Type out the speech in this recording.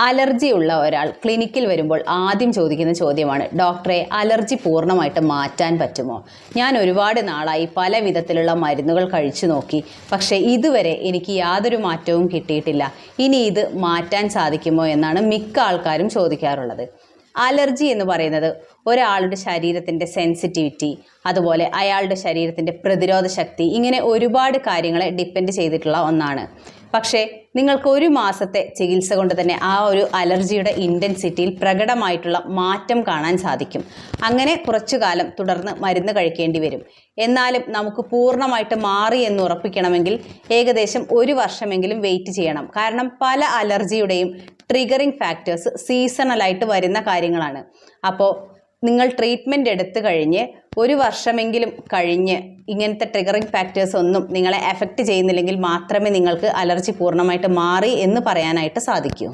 Allergy ഉള്ള ഒരാൾ ക്ലിനിക്കിൽ വരുമ്പോൾ ആദ്യം ചോദിക്കുന്ന ചോദ്യമാണ് ഡോക്ടറെ അലർജി പൂർണമായിട്ട് മാറ്റാൻ പറ്റുമോ? ഞാൻ ഒരുപാട് നാളായി പല വിധത്തിലുള്ള മരുന്നുകൾ കഴിച്ചു നോക്കി പക്ഷേ ഇതുവരെ എനിക്ക് യാതൊരു മാറ്റവും കിട്ടിയിട്ടില്ല. ഇനി ഇത് മാറ്റാൻ സാധിക്കുമോ എന്നാണ് മിക്ക ആൾക്കാരും ചോദിക്കാറുള്ളത്. അലർജി എന്ന് പറയുന്നത് ഒരാളുടെ ശരീരത്തിന്റെ സെൻസിറ്റിവിറ്റി അതുപോലെ അയാളുടെ ശരീരത്തിന്റെ പ്രതിരോധ ശക്തി ഇങ്ങനെ ഒരുപാട് കാര്യങ്ങളെ ഡിപ്പെൻഡ് ചെയ്തിട്ടുള്ള ഒന്നാണ്. പക്ഷേ നിങ്ങൾക്ക് ഒരു മാസത്തെ ചികിത്സ കൊണ്ട് തന്നെ ആ ഒരു അലർജിയുടെ ഇന്റൻസിറ്റിയിൽ പ്രകടമായിട്ടുള്ള മാറ്റം കാണാൻ സാധിക്കും. അങ്ങനെ കുറച്ചു കാലം തുടർന്ന് മരുന്ന് കഴിക്കേണ്ടി വരും. എന്നാലും നമുക്ക് പൂർണമായിട്ട് മാറി എന്ന് ഉറപ്പിക്കണമെങ്കിൽ ഏകദേശം ഒരു വർഷമെങ്കിലും വെയിറ്റ് ചെയ്യണം. കാരണം പല അലർജിയുടെയും ട്രിഗറിങ് ഫാക്ടേഴ്സ് സീസണലായിട്ട് വരുന്ന കാര്യങ്ങളാണ്. അപ്പോൾ നിങ്ങൾ ട്രീറ്റ്മെന്റ് എടുത്തു കഴിഞ്ഞ് ഒരു വർഷമെങ്കിലും കഴിഞ്ഞ് ഇങ്ങനത്തെ ട്രിഗറിങ് ഫാക്ടേഴ്സ് ഒന്നും നിങ്ങളെ എഫക്റ്റ് ചെയ്യുന്നില്ലെങ്കിൽ മാത്രമേ നിങ്ങൾക്ക് അലർജി പൂർണമായിട്ട് മാറി എന്ന് പറയാനായിട്ട് സാധിക്കൂ.